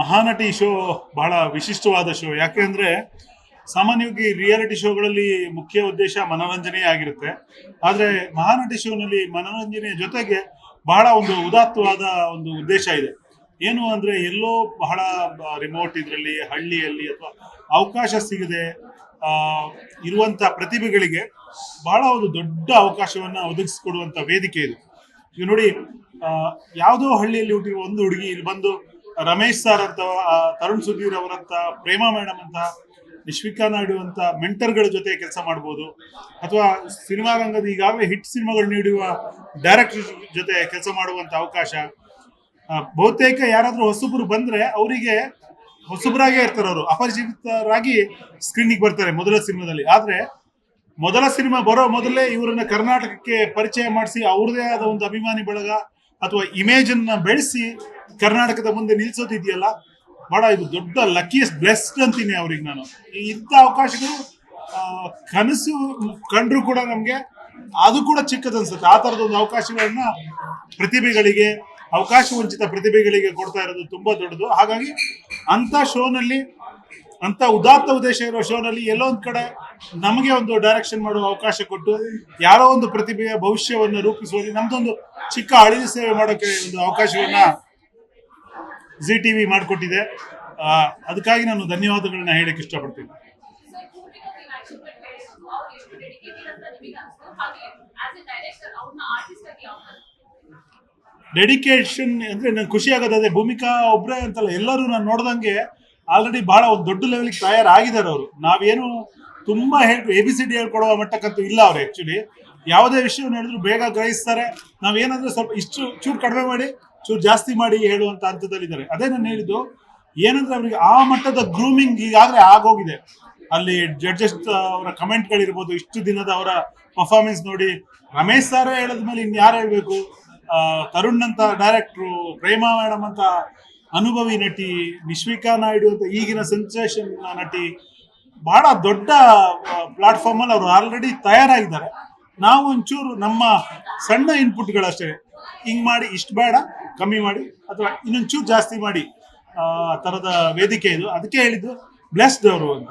Mahanati show ಬಹಳ ವಿಶಿಷ್ಟವಾದ show. ಯಾಕೆ ಅಂದರೆ ಸಾಮಾನ್ಯವಾಗಿ ರಿಯಾಲಿಟಿ ಶೋಗಳಲ್ಲಿ ಮುಖ್ಯ ಉದ್ದೇಶ ಮನೋರಂಜನೆ ಆಗಿರುತ್ತೆ. ಆದರೆ ಮಹಾನಟಿ ಶೋನಲ್ಲಿ ಮನೋರಂಜನೆಯ ಜೊತೆಗೆ ಬಹಳ ಒಂದು ಉದಾತ್ತವಾದ ಒಂದು ಉದ್ದೇಶ ಇದೆ. ಏನು ಅಂದ್ರೆ ಎಲ್ಲೋ ಬಹಳ ರಿಮೋಟ್ ಇದರಲ್ಲಿ, ಹಳ್ಳಿಯಲ್ಲಿ ಅಥವಾ ಅವಕಾಶ ಸಿಗದೆ ಇರುವಂಥ ಪ್ರತಿಭೆಗಳಿಗೆ ಬಹಳ ಒಂದು ದೊಡ್ಡ ಅವಕಾಶವನ್ನು ಒದಗಿಸಿಕೊಡುವಂಥ ವೇದಿಕೆ ಇದು. ಈಗ ನೋಡಿ ಯಾವುದೋ ಹಳ್ಳಿಯಲ್ಲಿ ಹುಟ್ಟಿರುವ ಒಂದು ಹುಡುಗಿ ಇಲ್ಲಿ ಬಂದು ರಮೇಶ್ ಸರ್ ಅಂತ ತರುಣ್ ಸುಧೀರ್ ಅವರಂತ, ಪ್ರೇಮಾ ಮೇಡಮ್ ಅಂತ ವಿಶ್ವಿಕಾ ನಾಯ್ಡು ಅಂತ ಮೆಂಟರ್ಗಳ ಜೊತೆ ಕೆಲಸ ಮಾಡ್ಬೋದು. ಅಥವಾ ಸಿನಿಮಾ ರಂಗದ ಈಗಾಗಲೇ ಹಿಟ್ ಸಿನಿಮಾಗಳು ನೀಡುವ ಡೈರೆಕ್ಟರ್ ಜೊತೆ ಕೆಲಸ ಮಾಡುವಂತ ಅವಕಾಶ. ಬಹುತೇಕ ಯಾರಾದರೂ ಹೊಸಬರು ಬಂದ್ರೆ ಅವರಿಗೆ ಹೊಸಬರಾಗೇ ಇರ್ತಾರೆ ಅವರು. ಅಪರಿಚಿತರಾಗಿ ಸ್ಕ್ರೀನಿಗೆ ಬರ್ತಾರೆ ಮೊದಲ ಸಿನಿಮಾದಲ್ಲಿ. ಆದ್ರೆ ಮೊದಲ ಸಿನಿಮಾ ಬರೋ ಮೊದಲೇ ಇವರನ್ನ ಕರ್ನಾಟಕಕ್ಕೆ ಪರಿಚಯ ಮಾಡಿಸಿ ಅವ್ರದೇ ಆದ ಒಂದು ಅಭಿಮಾನಿ ಬಳಗ ಅಥವಾ ಇಮೇಜ್ ಅನ್ನ ಬೆಳೆಸಿ ಕರ್ನಾಟಕದ ಮುಂದೆ ನಿಲ್ಸೋದಿದೆಯಲ್ಲ? ಬಹಳ ಇದು ದೊಡ್ಡ ಲಕ್ಕಿಯಸ್ಟ್ ಬ್ಲೆಸ್ಡ್ ಅಂತೀನಿ ಅವ್ರಿಗೆ ನಾನು. ಇಂಥ ಅವಕಾಶಗಳು ಕನಸು ಕಂಡ್ರು ಕೂಡ ನಮಗೆ ಅದು ಕೂಡ ಚಿಕ್ಕದನ್ಸುತ್ತೆ. ಆ ತರದ ಒಂದು ಅವಕಾಶಗಳನ್ನ ಪ್ರತಿಭೆಗಳಿಗೆ, ಅವಕಾಶ ವಂಚಿತ ಪ್ರತಿಭೆಗಳಿಗೆ ಕೊಡ್ತಾ ಇರೋದು ತುಂಬಾ ದೊಡ್ಡದು. ಹಾಗಾಗಿ ಅಂತ ಶೋನಲ್ಲಿ ಅಂತ ಉದಾತ್ತ ಉದ್ದೇಶ ಇರೋ ಶೋನಲ್ಲಿ ಎಲ್ಲೋ ಒಂದ್ ಕಡೆ ನಮಗೆ ಒಂದು ಡೈರೆಕ್ಷನ್ ಮಾಡುವ ಅವಕಾಶ ಕೊಟ್ಟು, ಯಾರೋ ಒಂದು ಪ್ರತಿಭೆಯ ಭವಿಷ್ಯವನ್ನು ರೂಪಿಸುವಲ್ಲಿ ನಮ್ದೊಂದು ಚಿಕ್ಕ ಅಳಿಲು ಸೇವೆ ಮಾಡೋಕೆ ಒಂದು ಅವಕಾಶವನ್ನ ಜಿ ಟಿ ವಿ ಮಾಡಿಕೊಟ್ಟಿದೆ. ಅದಕ್ಕಾಗಿ ನಾನು ಧನ್ಯವಾದಗಳನ್ನ ಹೇಳಕ್ಕೆ ಇಷ್ಟಪಡ್ತೀನಿ. ಡೆಡಿಕೇಶನ್ ಅಂದ್ರೆ ನಂಗೆ ಖುಷಿ ಆಗೋದು ಅದೇ ಭೂಮಿಕಾ ಒಬ್ರೇ ಅಂತಲ್ಲ, ಎಲ್ಲರೂ ನಾನು ನೋಡ್ದಂಗೆ ಆಲ್ರೆಡಿ ಬಹಳ ಒಂದು ದೊಡ್ಡ ಲೆವೆಲ್ಗೆ ತಯಾರಾಗಿದ್ದಾರೆ ಅವರು. ನಾವೇನು ತುಂಬಾ ಹೇಳ್ ಎ ಬಿ ಸಿ ಡಿ ಹೇಳ್ಕೊಡುವ ಮಟ್ಟಕ್ಕಂತೂ ಇಲ್ಲ ಅವ್ರು ಆಕ್ಚುಲಿ ಯಾವುದೇ ವಿಷಯವನ್ನು ಹೇಳಿದ್ರು ಬೇಗ ಗ್ರಹಿಸ್ತಾರೆ. ನಾವೇನಂದ್ರೆ ಸ್ವಲ್ಪ ಇಷ್ಟು ಚೂರು ಕಡಿಮೆ ಮಾಡಿ ಚೂರು ಜಾಸ್ತಿ ಮಾಡಿ ಹೇಳುವಂತ ಹಂತದಲ್ಲಿದ್ದಾರೆ. ಅದೇ ನಾನು ಹೇಳಿದ್ದು, ಏನಂದ್ರೆ ಅವರಿಗೆ ಆ ಮಟ್ಟದ ಗ್ರೂಮಿಂಗ್ ಈಗಾಗಲೇ ಆಗೋಗಿದೆ. ಅಲ್ಲಿ ಜಡ್ಜಸ್ ಅವರ ಕಮೆಂಟ್ಗಳಿರ್ಬೋದು ಇಷ್ಟು ದಿನದ ಅವರ ಪರ್ಫಾರ್ಮೆನ್ಸ್ ನೋಡಿ, ರಮೇಶ್ ಸಾರೇ ಹೇಳಿದ್ಮೇಲೆ ಇನ್ನು ಯಾರು ಹೇಳಬೇಕು? ತರುಣ್ ಅಂತ ಡೈರೆಕ್ಟ್ರು ಪ್ರೇಮಾ ಮೇಡಮ್ ಅಂತ ಅನುಭವಿ ನಟಿ, ನಿಶ್ವಿಕಾ ನಾಯ್ಡು ಅಂತ ಈಗಿನ ಸೆನ್ಸೇಷನ್ ನಟಿ, ಬಹಳ ದೊಡ್ಡ ಪ್ಲಾಟ್ಫಾರ್ಮ್ ಅಲ್ಲಿ ಅವರು ಆಲ್ರೆಡಿ ತಯಾರಾಗಿದ್ದಾರೆ. ನಾವು ಒಂಚೂರು ನಮ್ಮ ಸಣ್ಣ ಇನ್ಪುಟ್ಗಳಷ್ಟೇ ಹಿಂಗ್ ಮಾಡಿ ಇಷ್ಟು ಬೇಡ. ಕಮ್ಮಿ ಮಾಡಿ ಅಥವಾ ಇನ್ನೊಂಚೂರು ಜಾಸ್ತಿ ಮಾಡಿ, ಆ ಥರದ ವೇದಿಕೆ ಇದು. ಅದಕ್ಕೆ ಹೇಳಿದ್ದು ಬ್ಲೆಸ್ಡ್ ಅವರು ಅಂತ.